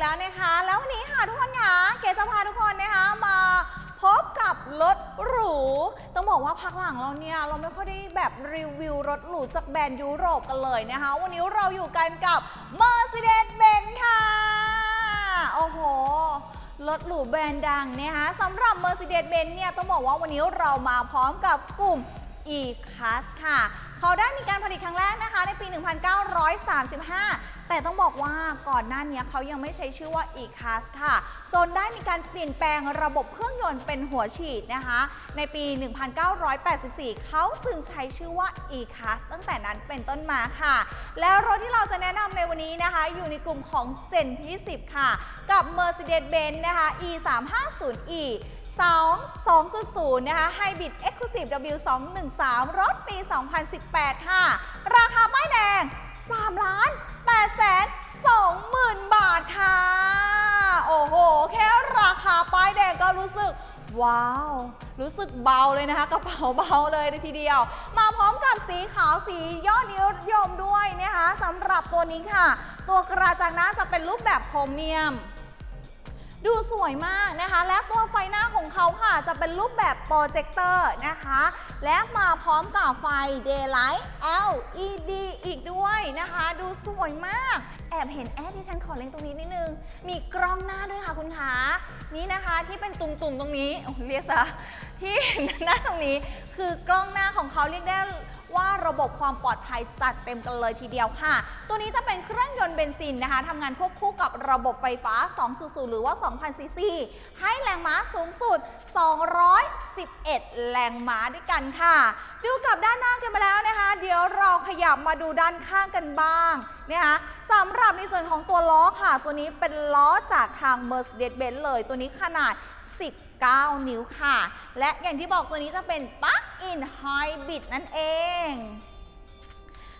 แล้วนะคะ แล้ววันนี้ค่ะทุกคนค่ะเกจะพาทุกคนนะคะมาพบกับรถหรู ต้องบอกว่าพักหลังเราเนี่ย เราไม่ค่อยได้แบบรีวิวรถหรูจากแบรนด์ยุโรปกันเลยนะคะ วันนี้เราอยู่กันกับ Mercedes-Benz ค่ะ โอ้โหรถหรูแบรนด์ดังนะคะสำหรับ Mercedes-Benz เนี่ย ต้องบอกว่าวันนี้เรามาพร้อมกับกลุ่ม E-Class ค่ะ เขาได้มีการผลิตครั้งแรกนะคะในปี 1935 แต่ต้องบอกว่าก่อนหน้านี้เขายังไม่ใช้ชื่อว่า E-Class ค่ะ จนได้มีการเปลี่ยนแปลงระบบเครื่องยนต์เป็นหัวฉีดนะคะ ในปี 1984 เขาจึงใช้ชื่อว่า E-Class ตั้งแต่นั้นเป็นต้นมาค่ะ แล้วรถที่เราจะแนะนำในวันนี้นะคะ อยู่ในกลุ่มของ Gen ที่ 10 ค่ะ กับ Mercedes-Benz นะคะ E350e 2 2.0 นะคะ Hybrid Exclusive W213 รถปี 2018 ค่ะ ราคาป้ายแดง 3 ล้าน 8แสน2หมื่นบาทค่ะ โอ้โห แค่ราคาป้ายแดงก็รู้สึก ว้าว รู้สึกเบาเลยนะคะ กระเป๋าเบาเลยทีเดียว มาพร้อมกับสีขาวสียอดนิยมด้วยนะคะสำหรับตัวนี้ค่ะ ตัวกระจังหน้าจะเป็นรูปแบบโครเมียม ดูสวยมากนะคะ และตัวไฟหน้าของเขาค่ะ จะเป็นรูปแบบโปรเจคเตอร์นะคะ และมาพร้อมกับไฟ Daylight LED อีกด้วยนะคะ ดูสวยมาก แอบเห็นแอดที่ฉันขอเล็งตรงนี้นิดนึง มีกล้องหน้าด้วยค่ะคุณคะนี่นะคะที่เป็นตุ่มๆตรงนี้เรียกซะที่เห็นหน้าตรงนี้คือกล้องหน้าของเขาเรียกได้ ว่าระบบความปลอดภัยจัดเต็มกันเลยทีเดียวค่ะ ตัวนี้จะเป็นเครื่องยนต์เบนซินนะคะทำงานควบคู่กับระบบไฟฟ้า 2.0 หรือว่า 2,000 ซีซี ให้แรงม้าสูงสุด 211 แรงม้าด้วยกันค่ะ ดูกับด้านหน้ากันไปแล้วนะคะ เดี๋ยวเราขยับมาดูด้านข้างกันบ้างนะคะสำหรับในส่วนของตัวล้อค่ะ ตัวนี้เป็นล้อจากทาง Mercedes-Benz เลย ตัวนี้ขนาด 19 นิ้วค่ะ และอย่างที่บอกตัวนี้จะเป็น Plug-in Hybrid นั่นเอง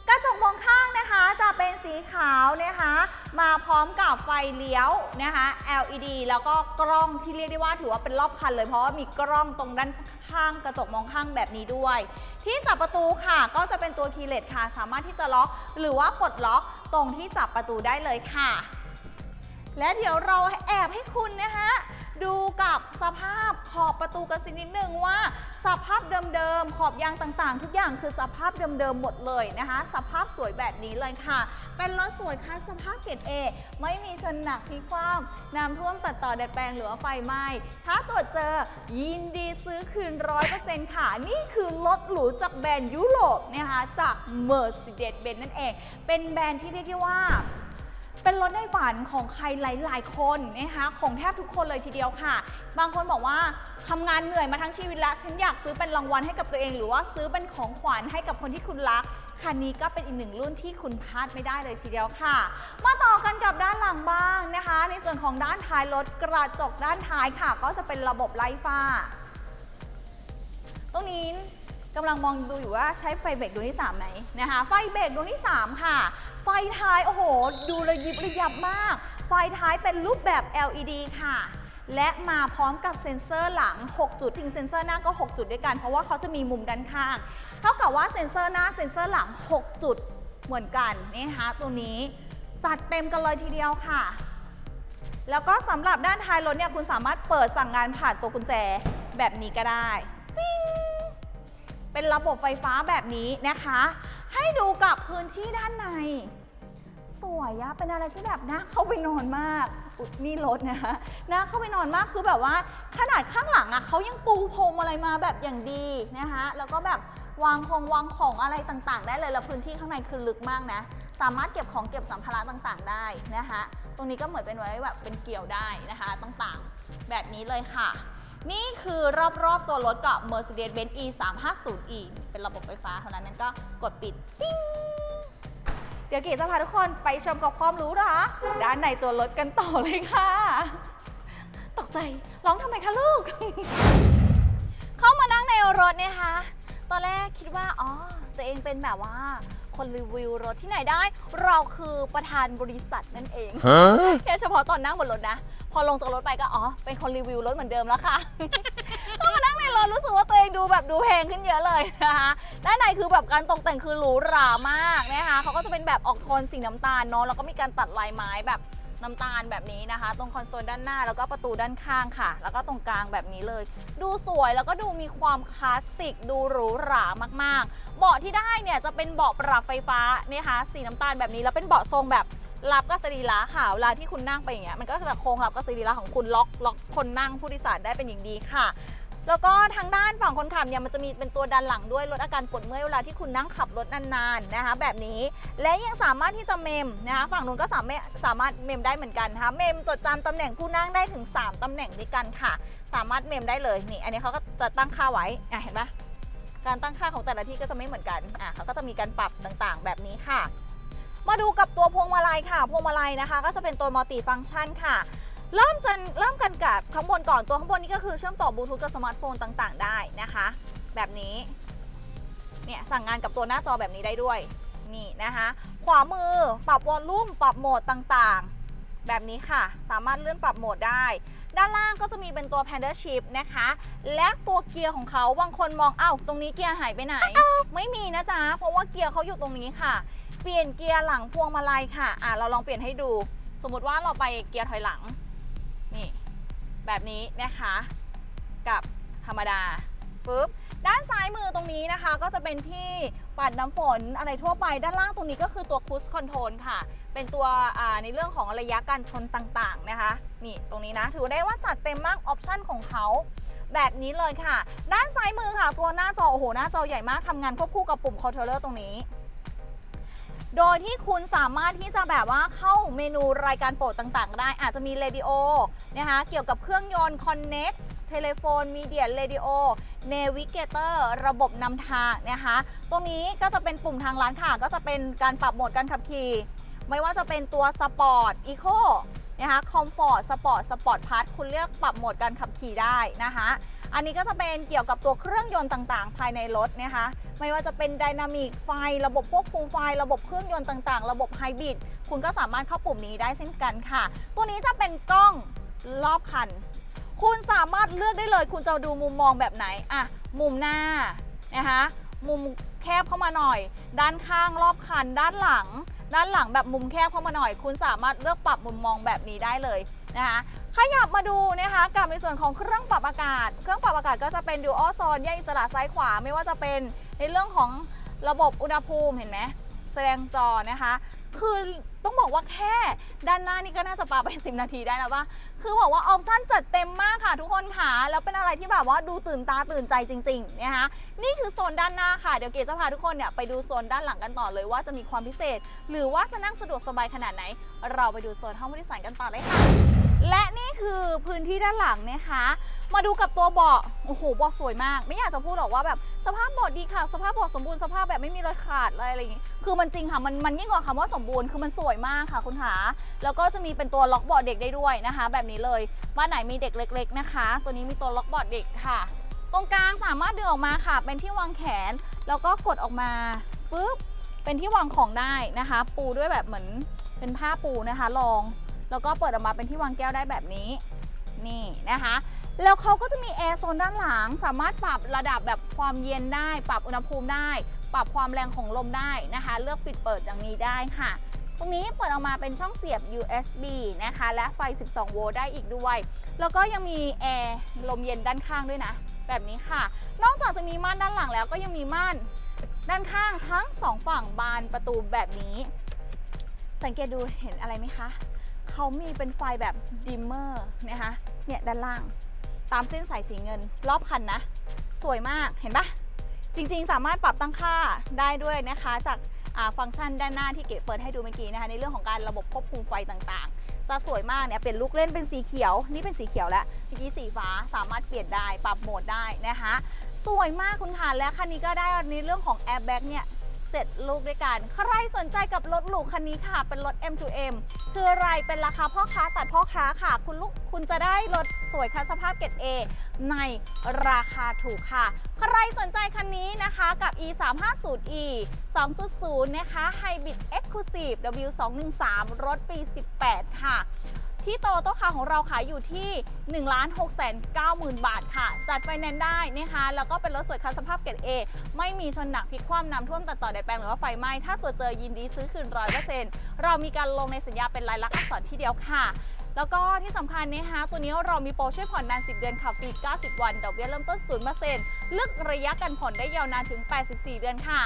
กระจกมองข้างนะคะจะเป็นสีขาวนะคะ มาพร้อมกับไฟเลี้ยวนะคะ LED แล้วก็กล้องที่เรียกได้ว่าถือว่าเป็นรอบคันเลยเพราะว่ามีกล้องตรงด้านข้างกระจกมองข้างแบบนี้ด้วยที่จับประตูค่ะก็จะเป็นตัวคีย์เลสค่ะ สามารถที่จะล็อกหรือว่าปลดล็อกตรงที่จับประตูได้เลยค่ะ และเดี๋ยวเราแอบให้คุณนะคะดูกับสภาพขอบประตูกันสักนิดหนึ่งว่า สภาพเดิมๆ ขอบยางต่างๆ ทุกอย่างคือสภาพเดิมๆ หมดเลยนะคะ สภาพสวยแบบนี้เลยค่ะ เป็นรถสวยค่ะสภาพเกรดเอไม่มีชนหนักพิคว่ำน้ำท่วมตัดต่อดัดแปลงหรือว่าไฟไหม้ถ้าตรวจเจอยินดีซื้อคืน100%ค่ะ นี่คือรถหรูจากแบรนด์ยุโรปนะคะจาก Mercedes-Benz นั่นเอง เป็นแบรนด์ที่เรียกได้ว่า เป็นรถในฝันของใครหลาย ๆ คนนะคะของแทบทุกคนเลยทีเดียวค่ะ บางคนบอกว่าทำงานเหนื่อยมาทั้งชีวิตแล้ว ฉันอยากซื้อเป็นรางวัลให้กับตัวเอง หรือว่าซื้อเป็นของขวัญให้กับคนที่คุณรักคันนี้ก็เป็นอีกหนึ่งรุ่นที่คุณพลาดไม่ได้เลยทีเดียวค่ะ มาต่อกันกับด้านหลังบ้างนะคะ ในส่วนของด้านท้ายรถกระจกด้านท้ายค่ะ ก็จะเป็นระบบไล่ฟ้า ตรงนี้กำลังมองดูอยู่ว่าใช้ไฟเบรกดวงที่ 3 ไหมนะคะ ไฟเบรกดวงที่ 3 ค่ะ ไฟท้ายโอ้โห ดูระยิบระยับมาก ไฟท้ายเป็นรูปแบบ LED ค่ะ และมาพร้อมกับเซ็นเซอร์หลัง 6 จุดถึงเซ็นเซอร์หน้าก็ 6 จุดด้วยกัน เพราะว่าเขาจะมีมุมด้านข้าง เท่ากับว่าเซ็นเซอร์หน้าเซ็นเซอร์หลัง 6 จุดเหมือนกันนะคะตัวนี้จัดเต็มกันเลยทีเดียวค่ะ แล้วก็สำหรับด้านท้ายรถเนี่ยคุณสามารถเปิดสั่งงานผ่านตัวกุญแจแบบนี้ก็ได้ เป็นระบบไฟฟ้าแบบนี้นะคะ ให้ดูกับพื้นที่ด้านใน สวยอะเป็นอะไรที่แบบน่าเข้าไปนอนมากอุดนี่รถนะคะน่าเข้าไปนอนมากคือแบบว่า ขนาดข้างหลังอะเขายังปูพรมอะไรมาแบบอย่างดีนะคะแล้วก็แบบวางของวางของอะไรต่างๆ ได้เลยแล้วพื้นที่ข้างในคือลึกมากนะ สามารถเก็บของเก็บสัมภาระต่างๆ ได้นะคะ ตรงนี้ก็เหมือนเป็นไว้แบบเป็นเกี่ยวได้นะคะ ต่างๆ แบบนี้เลยค่ะ นี่คือรอบๆตัวรถกับ Mercedes-Benz E350e เป็นระบบไฟฟ้าเท่านั้นนั้นก็กดปิดปิ้งเดี๋ยวเก๋จะพาทุกคนไปชมกับความรู้นะคะด้านในตัวรถกันต่อเลยค่ะ ตกใจร้องทำไมคะลูก เข้ามานั่งในรถเนี่ยคะตอนแรกคิดว่าอ๋อตัวเองเป็นแบบว่าคนรีวิวรถที่ไหนได้ เราคือประธานบริษัทนั่นเอง Huh? แค่เฉพาะตอนนั่งบนรถนะ พอลงจากรถไปก็อ๋อเป็นคนรีวิวรถเหมือนเดิมแล้วค่ะเข้ามานั่งในรถรู้สึกว่าตัวเองดูแบบดูแพงขึ้นเยอะเลยนะคะด้านในคือแบบการตกแต่งคือหรูหรามากนะคะเขาก็จะเป็นแบบออกโทนสีน้ำตาลเนาะแล้วก็มีการตัดลายไม้แบบน้ำตาลแบบนี้นะคะ ตรงคอนโซลด้านหน้าแล้วก็ประตูด้านข้างค่ะ แล้วก็ตรงกลางแบบนี้เลย ดูสวยแล้วก็ดูมีความคลาสสิก ดูหรูหรามากๆ เบาะที่ได้เนี่ยจะเป็นเบาะปรับไฟฟ้านี่ยค่ะสีน้ำตาลแบบนี้แล้วเป็นเบาะทรงแบบ รับกับสรีระค่ะเวลาที่คุณนั่งไปอย่างเงี้ยมันก็จะโค้งรับกับสรีระของคุณล็อกล็อกคนนั่งผู้โดยสารได้เป็นอย่างดีค่ะ แล้วก็ทางด้านฝั่งคนขับเนี่ยมันจะมีเป็นตัวดันหลังด้วยลดอาการปวดเมื่อยเวลาที่คุณนั่งขับรถนานๆนะคะแบบนี้และยังสามารถที่จะเมมนะคะฝั่งนู้นก็สามารถสามารถเมมได้เหมือนกันนะคะเมมจดจำตำแหน่งผู้นั่งได้ถึง 3ตำแหน่งด้วยกันค่ะ สามารถเมมได้เลยนี่อันนี้เขาก็จะตั้งค่าไว้อะเห็นปะการตั้งค่าของแต่ละที่ก็จะไม่เหมือนกันอะเขาก็จะมีการปรับต่างๆ แบบนี้ค่ะ มาดูกับตัวพวงมาลัยค่ะพวงมาลัยนะคะ ก็จะเป็นตัวมัลติฟังก์ชันค่ะเริ่มกันเริ่มกันกับข้างบนก่อนตัวข้างบนนี้ก็คือเชื่อมต่อบลูทูธกับสมาร์ทโฟนต่างๆ ได้นะคะ แบบนี้เนี่ยสั่งงานกับตัวหน้าจอแบบนี้ได้ด้วยนี่นะคะ ขวามือปรับวอลลุ่มปรับโหมดต่างๆ แบบนี้ค่ะ สามารถเลื่อนปรับโหมดได้ ด้านล่างก็จะมีเป็นตัว p a n d a Shift นะคะ และตัวเกียร์ของเขาบางคนมองเอ้าตรงนี้เกียร์หายไปไหน ไม่มีนะจ๊ะ เพราะว่าเกียร์เขาอยู่ตรงนี้ค่ะ เปลี่ยนเกียร์หลังพวงมาลัยค่ะ อะเราลองเปลี่ยนให้ดู สมมติว่าเราไปเกียร์ถอยหลัง นี่ แบบนี้นะคะ กับธรรมดาปึ๊บ นี้นะคะก็จะเป็นที่ปัดน้ำฝนอะไรทั่วไป ด้านล่างตรงนี้ก็คือตัวคูสคอนโทรลค่ะ เป็นตัวในเรื่องของระยะการชนต่างๆนะคะ นี่ตรงนี้นะ ถือได้ว่าจัดเต็มมากออปชั่นของเขาแบบนี้เลยค่ะ ด้านซ้ายมือค่ะ ตัวหน้าจอ โอ้โห หน้าจอใหญ่มากทำงานควบคู่กับปุ่มคอนโทรลเลอร์ตรงนี้ โดยที่คุณสามารถที่จะแบบว่าเข้าเมนูรายการโปรดต่างๆ ได้ อาจจะมีเรดิโอนะคะ เกี่ยวกับเครื่องยนต์ Connect ทเลโฟนมีเดียเรดิโอเนวิเกเตอร์ระบบนำทางนะคะตรงนี้ก็จะเป็นปุ่มทางร้านค่ะ ก็จะเป็นการปรับโหมดการขับขี่ ไม่ว่าจะเป็นตัวสปอร์ตอีโคนะคะคอมฟอร์ตสปอร์ตสปอร์ตพาร์ทคุณเลือกปรับโหมดการขับขี่ได้นะคะอันนี้ก็จะเป็นเกี่ยวกับตัวเครื่องยนต์ต่างๆ ภายในรถนะคะไม่ว่าจะเป็นไดนามิกไฟ ระบบควบคุมไฟ ระบบเครื่องยนต์ต่างๆ ระบบไฮบริดคุณก็สามารถเข้าปุ่มนี้ได้เช่นกันค่ะ ตัวนี้จะเป็นกล้องรอบคัน คุณสามารถเลือกได้เลย คุณจะดูมุมมองแบบไหนอะมุมหน้านะคะมุมแคบเข้ามาหน่อย ด้านข้างรอบคัน ด้านหลัง ด้านหลังแบบมุมแคบเข้ามาหน่อย คุณสามารถเลือกปรับมุมมองแบบนี้ได้เลยนะคะขยับมาดูนะคะกับในส่วนของเครื่องปรับอากาศ เครื่องปรับอากาศก็จะเป็น dual zone แยกอิสระซ้ายขวาไม่ว่าจะเป็นในเรื่องของระบบอุณหภูมิเห็นไหม แสดงจอนะคะ คือต้องบอกว่าแค่ด้านหน้านี่ก็น่าจะปาไป 10 นาทีได้แล้วว่าคือบอกว่าออปชั่นจัดเต็มมากค่ะทุกคนค่ะ แล้วเป็นอะไรที่แบบว่าดูตื่นตาตื่นใจจริงๆนะคะนี่คือโซนด้านหน้าค่ะ เดี๋ยวเกจะพาทุกคนเนี่ยไปดูโซนด้านหลังกันต่อเลยว่าจะมีความพิเศษ หรือว่าจะนั่งสะดวกสบายขนาดไหน เราไปดูโซนห้องผู้โดยสารกันต่อเลยค่ะ และนี่คือพื้นที่ด้านหลังนะคะ มาดูกับตัวเบาะโอ้โหเบาะสวยมาก ไม่อยากจะพูดหรอกว่าแบบสภาพเบาะดีค่ะ สภาพเบาะสมบูรณ์สภาพแบบไม่มีรอยขาดอะไรอะไรอย่างงี้คือมันจริงค่ะมันมันยิ่งกว่าคำว่าสมบูรณ์คือมันสวยมากค่ะคุณหาแล้วก็จะมีเป็นตัวล็อกเบาะเด็กได้ด้วยนะคะ แบบนี้เลยบ้านไหนมีเด็กเล็ก ๆนะคะ ตัวนี้มีตัวล็อกเบาะเด็กค่ะ ตรงกลางสามารถดึงออกมาค่ะ เป็นที่วางแขน แล้วก็กดออกมาปุ๊บเป็นที่วางของได้นะคะ ปูด้วยแบบเหมือนเป็นผ้าปูนะคะรอง แล้วก็เปิดออกมาเป็นที่วางแก้วได้แบบนี้ นี่นะคะ แล้วเขาก็จะมีแอร์โซนด้านหลัง สามารถปรับระดับแบบความเย็นได้ ปรับอุณหภูมิได้ ปรับความแรงของลมได้นะคะ เลือกปิดเปิดอย่างนี้ได้ค่ะตรงนี้เปิดออกมาเป็นช่องเสียบ USB นะคะ และไฟ 12 โวลต์ได้อีกด้วย แล้วก็ยังมีแอร์ลมเย็นด้านข้างด้วยนะ แบบนี้ค่ะ นอกจากจะมีม่านด้านหลังแล้วก็ยังมีม่านด้านข้างทั้งสองฝั่งบานประตูแบบนี้ สังเกตดูเห็นอะไรไหมคะ เขามีเป็นไฟแบบดิมเมอร์นะคะเนี่ยด้านล่าง ตามเส้นสายสีเงิน รอบคันนะ สวยมากเห็นปะจริงๆ สามารถปรับตั้งค่าได้ด้วยนะคะ จากฟังก์ชันด้านหน้าที่เก๋เปิดให้ดูเมื่อกี้นะคะ ในเรื่องของการระบบควบคุมไฟต่างๆ จะสวยมากเนี่ยเป็นลูกเล่นเป็นสีเขียว นี่เป็นสีเขียวแล้วเมื่อกี้สีฟ้าสามารถเปลี่ยนได้ปรับโหมดได้นะคะ สวยมากคุณค่ะและคันนี้ก็ได้ในเรื่องของแอร์แบ็กเนี่ย 7 ลูกด้วยกัน ใครสนใจกับรถหรูคันนี้ค่ะ เป็นรถ M2M คืออะไรเป็นราคาพ่อค้าตัดพ่อค้าค่ะ คุณลูกคุณจะได้รถสวยคันสภาพเกรด A ในราคาถูกค่ะ ใครสนใจคันนี้นะคะกับ e 3 5 0 e 2.0 นะคะ Hybrid Exclusive W213 รถปี 18 ค่ะ ที่โตโต้คาร์ของเราขายอยู่ที่1 6 9 0 0 0 0บาทค่ะ จัดไฟแนนซ์ได้นะคะแล้วก็เป็นรถสวยคันสภาพเกรด A ไม่มีชนหนักพลิกคว่ำน้ำท่วมตัดต่อแดดแปลงหรือว่าไฟไหม้ถ้าตัวเจอยินดีซื้อคืนร้อยเปอร์เซ็นต์เรามีการลงในสัญญาเป็นลายลักษณ์อักษรที่เดียวค่ะแล้วก็ที่สำคัญนะคะตัวนี้เรามีโปรช่วยผ่อนนาน 10 เดือนขับฟรี 90 วันดอกเบี้ยเริ่มต้น 0% ลึกระยะการผ่อนได้ยาวนานถึง 84 เดือนค่ะ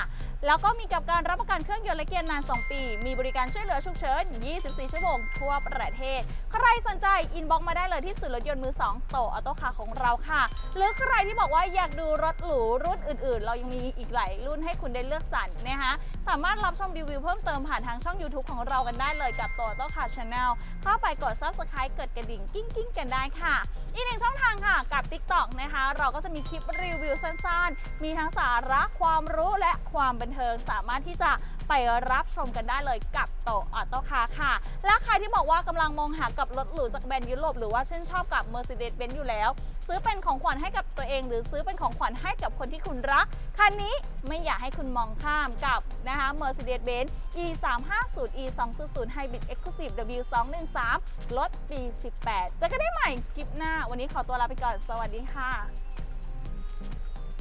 แล้วก็มีกับการรับประกันเครื่องยนต์และเกียร์นาน 2 ปี มีบริการช่วยเหลือฉุกเฉิน 24 ชั่วโมงทั่วประเทศ ใครสนใจอินบ็อกมาได้เลยที่ศูนย์รถยนต์มือ 2 โตออโต้คาของเราค่ะ หรือใครที่บอกว่าอยากดูรถหรูรุ่นอื่น ๆ เรายังมีอีกหลายรุ่นให้คุณได้เลือกสรรนะคะสามารถรับชมรีวิวเพิ่มเติมผ่านทางช่อง YouTube ของเรากันได้เลยกับโตโต้คาร์ชาแนลเข้าไปกด Subscribe กดกระดิ่งกิ้งกิ้งๆกันได้ค่ะ อีกหนึ่งช่องทางค่ะกับ TikTok นะคะ เราก็จะมีคลิปรีวิวสั้นๆ มีทั้งสาระความรู้และความบันเทิงสามารถที่จะไปรับชมกันได้เลยกับโตออโต้คาค่ะ และใครที่บอกว่ากำลังมองหากับรถหรูจากแบรนด์ยุโรปหรือว่าชื่นชอบกับ Mercedes-Benz อยู่แล้ว ซื้อเป็นของขวัญให้กับตัวเอง หรือซื้อเป็นของขวัญให้กับคนที่คุณรัก คันนี้ไม่อยากให้คุณมองข้ามกับนะคะ Mercedes-Benz E 3 5 0 E 2 0 Hybrid Exclusive W 2 1 3รถปี 18 เจอกันได้ใหม่คลิปหน้า วันนี้ขอตัวลาไปก่อน สวัสดีค่ะ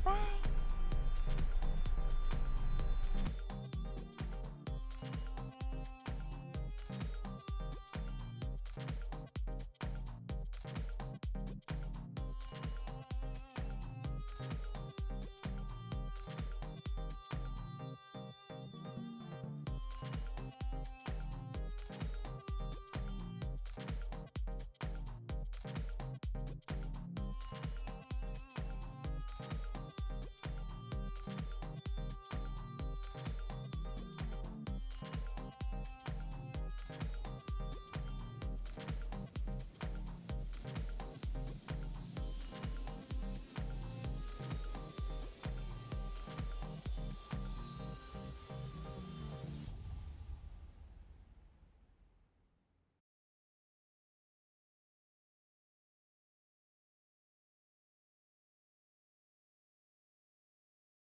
บาย